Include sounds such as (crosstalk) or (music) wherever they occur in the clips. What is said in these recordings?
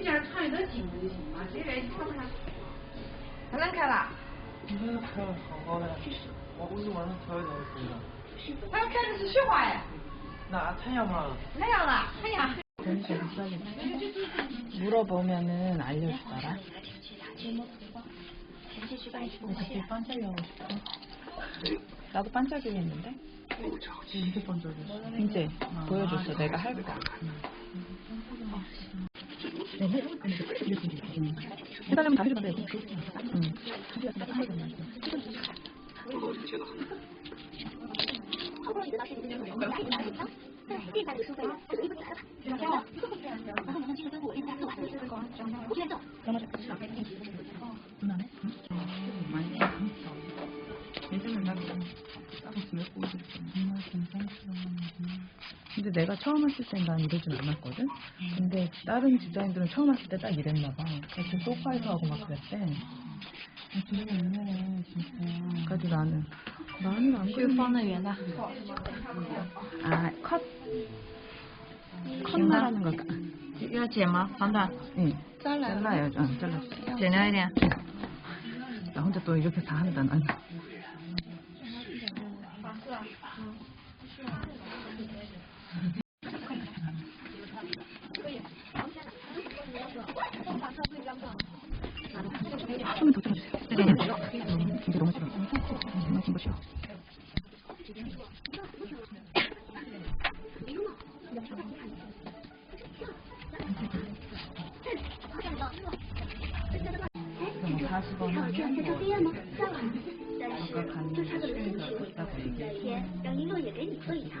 你这儿一点镜就行嘛，这边看看，它亮开了。嗯，开了，好好的。我估计晚上调一点就行了。它开的是雪花哎。那太阳嘛。太阳了，太阳。对对보면은려주더라나도반짝이겠는데이제보여줬어내가할거那那大家们谈些什么呀？嗯。好不容易得到这里的礼物，大家也拿着，对，厉害的书包，衣服来了吧？来了，然后呢？今日吩咐，立下今晚的军令状，赶紧走。怎么着？是打开应急的？哦，嗯呢。 근데 내가 처음 했을 땐난 이러진 않았거든. 근데 다른 디자인들은 처음 했을 때 딱 이랬나 봐. 같이 소파에서 하고 막 그랬대. 되게 옛날에 진짜. 그래도 나는 나는 안6 그래. 方的圆的， 아, 컷. 컷나라는 걸까? 이要剪마黄短 응. 잘라요. 응, 잘랐어. 剪掉一야나 혼자 또 이렇게 다 한다, 난. 后面都听不的不这样在装毕吗？对啊，但是就差个流行曲。那天也给你喝一场。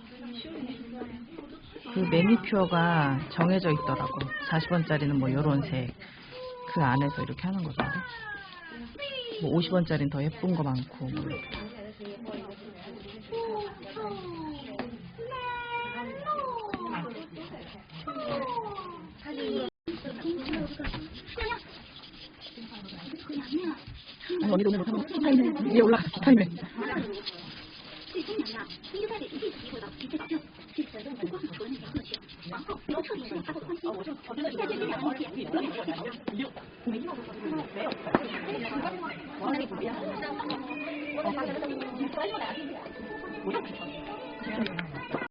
그 매니큐어가 정해져 있더라고 40원짜리는 뭐 요런 색그 안에서 이렇게 하는 거죠뭐 50원짜리는 더 예쁜 거 많고 뭐 아니 언니도 오늘 못하고 타임에 위에 올라가서 뭐 타임에 就挑战的，再见你俩兄弟，没有，没有，王丽怎么样？咱就俩兄弟，不用。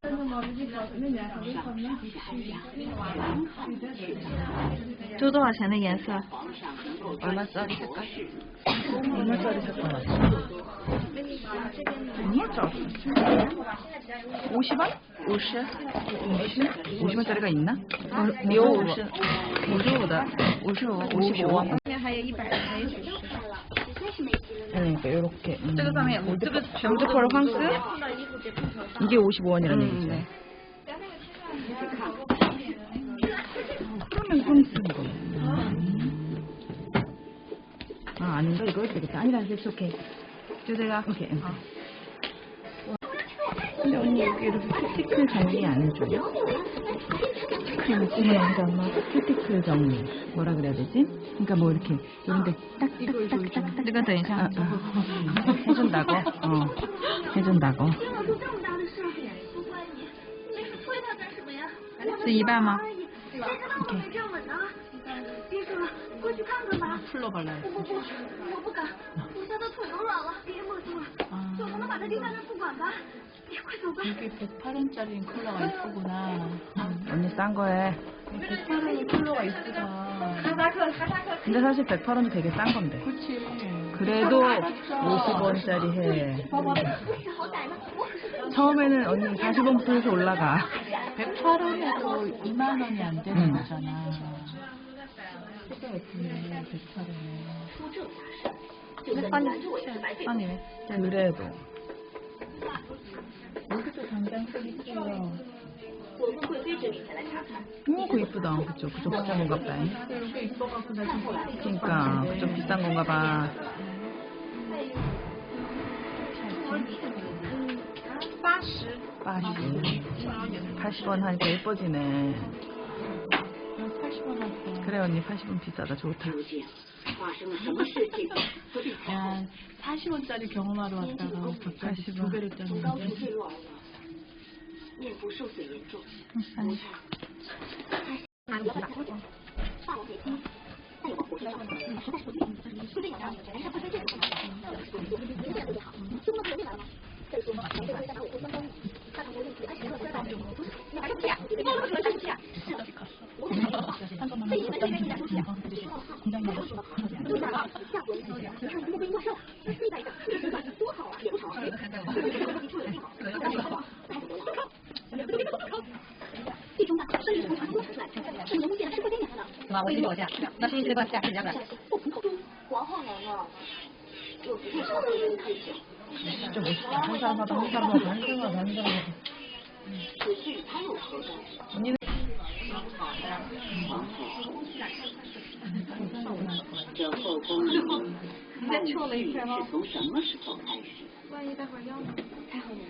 这是毛巾，小什么颜色？粉红色的。都多少钱的颜色？ 얼마짜리 색깔? 얼마짜리 색깔? 얼마짜리? 50원? 50? 50? 50원짜리가 있나? 요 50. 55다. 55. 55. 嗯，比如给。这个上面，我这个全部都是方式。你给五十五，你了，你给。 그러면 선수인 거예요. 아, h a 이 d it's very good because a n 근데 언니 여기 이렇게 큐티클 정리 안 해줘요? 큐티클 찍은 남 엄마 큐티클 정리 뭐라 그래야 되지? 그러니까 뭐 이렇게 이런데 딱딱딱딱딱 내가 더 인상 아, 아. 해준다고? 어 해준다고 是一半吗？OK。 过去看看吧吃了吧来我不我不敢我现在腿都软了别磨叽了就我们把它丢在那不管吧이게 108원짜리인 콜라가 있구나. 언니 싼 거에. 108원이 쿨러가 있구나. 근데 사실 108원이 되게 싼 건데. 그렇 그래도 50원짜리 해. 처음에는 언니 40원 부터에서 올라가. 1 0 8원에서 2만 원이 안 되는 거잖아. 그래도. 네. 네, 네, 여기 이쁘다. 그쵸, 그쵸, 그러니까 비싼 건가 봐. 그니까, 그쵸, 비싼 건가 봐. 음. 80원 하니까 예뻐지네. 80원 그래 언니 8 0원 비싸다 좋다. 아, 40원짜리 경험하러 왔다가 80원. 두 배를 짜는데. 응, 아, 我已经往下，那声音再给我加，皇后娘娘，这么多人看戏？没事，没事。算了算了算了算了算了算了算了。嗯。你。这后宫的规矩是从什么时候开始？万一待会儿要呢？太娘娘。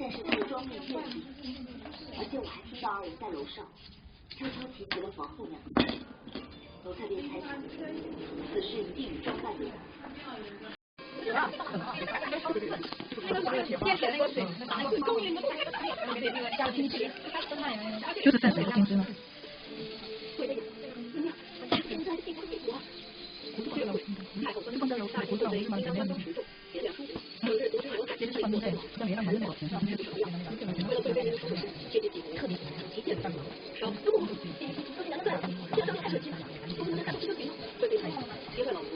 但是他的装备却比，而且我还听到二人在楼上悄悄提起了皇后娘娘，奴才便猜测，此事一定与皇后有关。啊！天 (laughs) 哪！天哪！天哪！天哪！天哪！天哪！天哪！现在，我们看到的这些是什么样的？为了配备人手，设计级别特别高，旗舰大屏，双六核，最新最强的。现在都开始进来了，功能的手机吗？最近太火，别看老俗，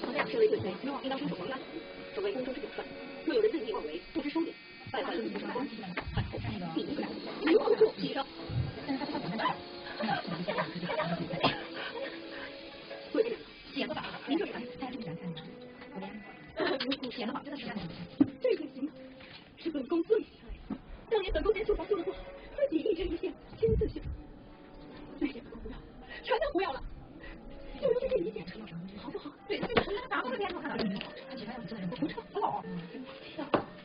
不要身为贵妃，应当遵守皇家礼数，守卫宫中之典范。若有人任意妄为，不知收敛，再犯，就将被处死。快快快！全都不要了，就留这一件好不好？对他这衬打不得脸了，看其他演武这的人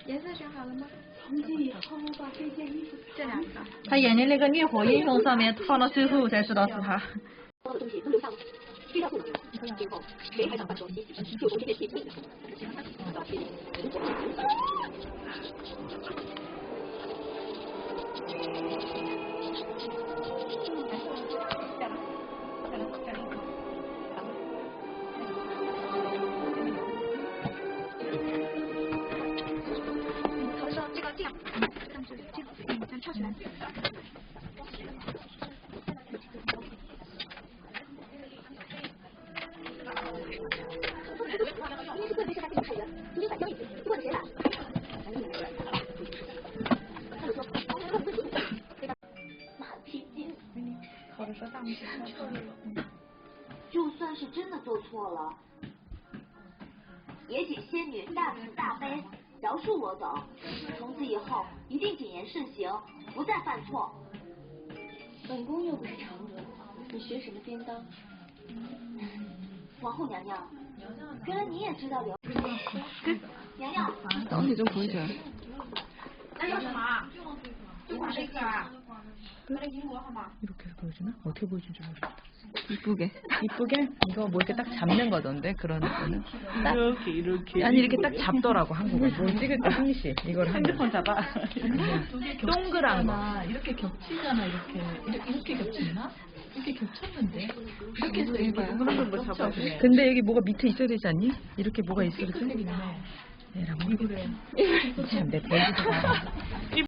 颜色选好了吗？从今以后，我把这件衣服。这两个。他演的那个《烈火英雄》上面放到最后才知道是他。低调做人，低调做后谁还想买东西？就从这件事情？这样，嗯，这样，这样，嗯，咱跳起来。是就算是真的做错了，也许仙女大慈大悲。饶恕我等，从此以后一定谨言慎行，不再犯错。本宫又不是嫦娥，你学什么颠当？(laughs) 皇后娘娘，原来你也知道刘 (laughs) 娘娘。(laughs) 等你这么起来，那要什么？就我这个。 이렇게 보여주나? 어떻게 보여주는지 모르겠다. 이쁘게. 이쁘게? 이거 뭐 이렇게 딱 잡는 거던데 그런 거는. 딱. 이렇게 이렇게. 아니 이렇게 딱 잡더라고 한국은. 뭘 뭐 찍을 때 승리 씨 이걸 핸드폰 잡아. 동그란 거. 이렇게 겹치잖아 이렇게 이렇게, 이렇게 겹치나? 이렇게 겹쳤는데 이렇게 해서 이렇게 잡아. 근데 여기 뭐가 밑에 있어야 되지 않니? 이렇게 뭐가 어, 있어야 되지? 얘랑 얼굴에 참내 돼지가